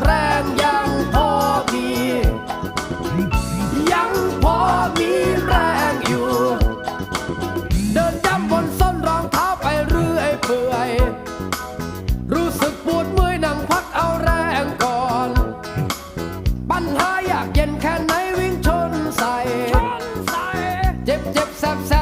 แรงยังพอมี ยังพอมีแรงอยู่ เดินย่ำบนส้นรองเท้าไปเรื่อยเปื่อย รู้สึกปวดเมื่อยนั่งพักเอาแรงก่อน ปัญหาอยากเย็นแค่ไหนวิ่งชนใส่ เจ็บเจ็บแสบแสบ